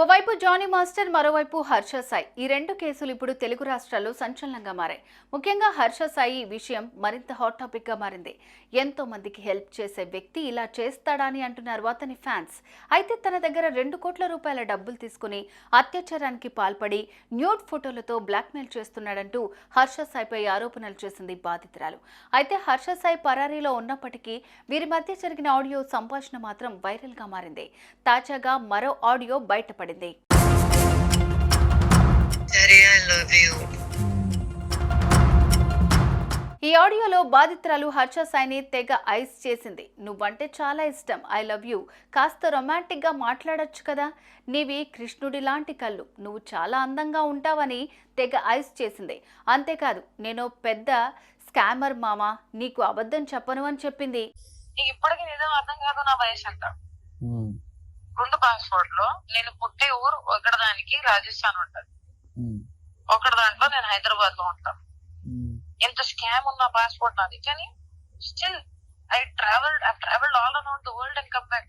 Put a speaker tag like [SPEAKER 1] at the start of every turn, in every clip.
[SPEAKER 1] ఓవైపు Johnny master మరోవైపు హర్ష సాయి. ఈ రెండు కేసులు ఇప్పుడు తెలుగు రాష్ట్రాల్లో సంచలనంగా మారాయి. ముఖ్యంగా హర్ష సాయి ఈ విషయం మరింత హాట్ టాపిక్గా మారింది. ఎంతో మందికి హెల్ప్ చేసే వ్యక్తి ఇలా చేస్తాడా అని అంటున్నారు అతని ఫ్యాన్స్. అయితే తన దగ్గర రెండు కోట్ల రూపాయల డబ్బులు తీసుకుని అత్యాచారానికి పాల్పడి న్యూడ్ ఫోటోలతో బ్లాక్మెయిల్ చేస్తున్నాడంటూ హర్ష సాయిపై ఆరోపణలు చేసింది బాధితురాలు. అయితే హర్ష సాయి పరారీలో ఉన్నప్పటికీ వీరి మధ్య జరిగిన ఆడియో సంభాషణ మాత్రం వైరల్గా మారింది. తాజాగా మరో ఆడియో బయటపడింది.
[SPEAKER 2] సరే ఐ లవ్ యూ
[SPEAKER 1] ఈ ఆడియోలో బాధితురాలు హర్ష సాయిని తెగ ఐస్ చేసింది. నువ్వంటే చాలా ఇష్టం. ఐ లవ్ యూ కాస్త రొమాంటిక్గా మాట్లాడొచ్చు కదా. నీవి కృష్ణుడి లాంటి కళ్ళు. నువ్వు చాలా అందంగా ఉంటావని తెగ ఐస్ చేసింది. అంతేకాదు నేను పెద్ద స్కామర్ మామ. నీకు అబద్ధం చెప్పను అని చెప్పింది.
[SPEAKER 3] నీకు ఇప్పటికీ నిజం అర్థం కాదు నా వయసు రెండు పాస్పోర్ట్లో నేను పుట్టే ఊరు ఒకటి దానికి రాజస్థాన్ ఉంటది. ఒకటి దాంట్లో నేను హైదరాబాద్లో ఉంటాను ఎంత స్కామ్ ఉన్న పాస్పోర్ట్ నాది. కానీ still I travelled I travelled all around the world and come back.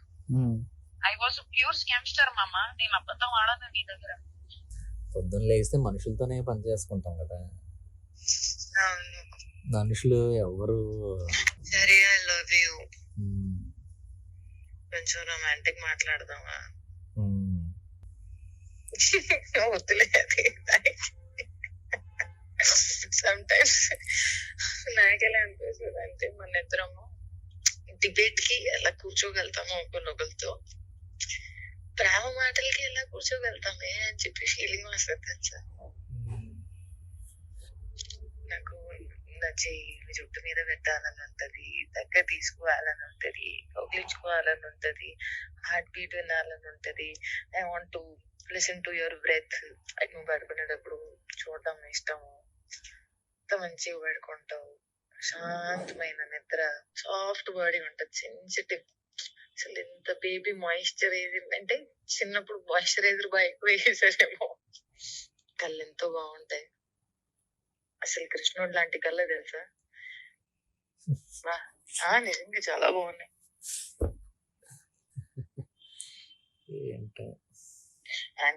[SPEAKER 3] I was pure scamster మామ. నేను అబద్ధం ఆడను నీ దగ్గర.
[SPEAKER 4] పొద్దున్న లేస్తే మనుషులతోనే పని చేసుకుంటాం కదా. మనుషులు ఎవరు?
[SPEAKER 2] సరే ఐ లవ్ యూ కొంచెం రొమాంటిక్ మాట్లాడదామా? వద్దులే అది సమ్ టైమ్స్ నాకెలా అనిపిస్తుంది అంటే మన ఇద్దరము డిబేట్కి ఎలా కూర్చోగలుగుతాము ఒకరినొకరితో ప్రేమ మాటలకి ఎలా కూర్చోగలుగుతామే అని చెప్పి ఫీలింగ్ వస్తుంది తెలుసా
[SPEAKER 4] ఉమ్,
[SPEAKER 2] నాకు నచ్చి జుట్టు మీద పెట్టాలని ఉంటది దగ్గర తీసుకోవాలని ఉంటది కౌగిలించుకోవాలని ఉంటది హార్ట్ బీట్ వినాలని ఉంటది I want to listen to your breath అది నువ్వు పడుకునేటప్పుడు చూడడం ఇష్టము. ఎంత మంచిగా పడుకుంటావు. శాంతమైన నిద్ర సాఫ్ట్ బాడీ ఉంటది సెన్సిటివ్ అసలు ఎంత బేబీ మాయిశ్చరైజర్ అంటే చిన్నప్పుడు మాయిశ్చరైజర్ బాగా ఎక్కువ వేసేసారేమో కళ్ళు ఎంతో బాగుంటాయి. అసలు కృష్ణుడు లాంటి కళ్ళ తెలుసా? ఆ నిజంగా చాలా బాగున్నాయి.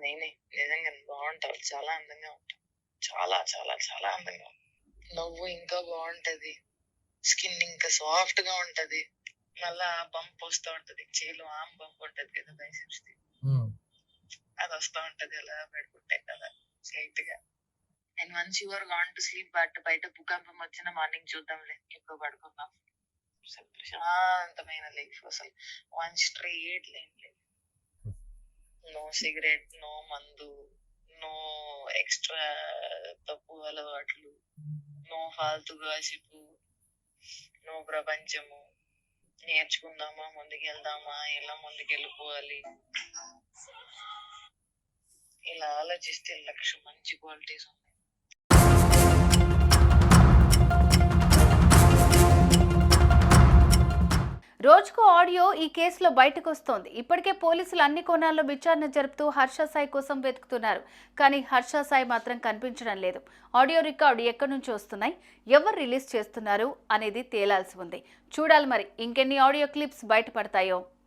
[SPEAKER 2] నేనే నిజంగా బాగుంటావు చాలా అందంగా ఉంటావు చాలా చాలా చాలా అందంగా నవ్వు ఇంకా బాగుంటది. స్కిన్ ఇంకా సాఫ్ట్గా ఉంటది. మళ్ళా బంప్ వస్తూ ఉంటది. చేలు ఆమ్ బంప్ ఉంటది కదా బైసెప్స్ అది వస్తూ ఉంటది అలా పెట్టుకుంటే కదా స్లైట్గా and once your gone to sleep but బయట భూకంపం వచ్చిన మార్నింగ్ చూద్దాంలే ఎప్పుడు పడుకుందాం. అసలు ప్రశాంతమైన లైఫ్ అసలు. One straight line life no cigarette no మందు నో ఎక్స్ట్రా తప్పు అలవాట్లు నో ఫాల్తు గాసిపు నో ప్రపంచము. నేర్చుకుందామా ముందుకెళ్దామా ఎలా ముందుకెళ్ళిపోవాలి? ఇలా ఆలోచిస్తే లక్ష మంచి క్వాలిటీస్ ఉన్నాయి.
[SPEAKER 1] రోజుకో ఆడియో ఈ కేసులో బయటకు వస్తోంది. ఇప్పటికే పోలీసులు అన్ని కోణాల్లో విచారణ జరుపుతూ హర్ష సాయి కోసం వెతుకుతున్నారు. కానీ హర్ష సాయి మాత్రం కనిపించడం లేదు. ఆడియో రికార్డు ఎక్కడి నుంచి వస్తున్నాయి? ఎవరు రిలీజ్ చేస్తున్నారు? అనేది తేలాల్సి ఉంది. చూడాలి మరి ఇంకెన్ని ఆడియో క్లిప్స్ బయటపడతాయో.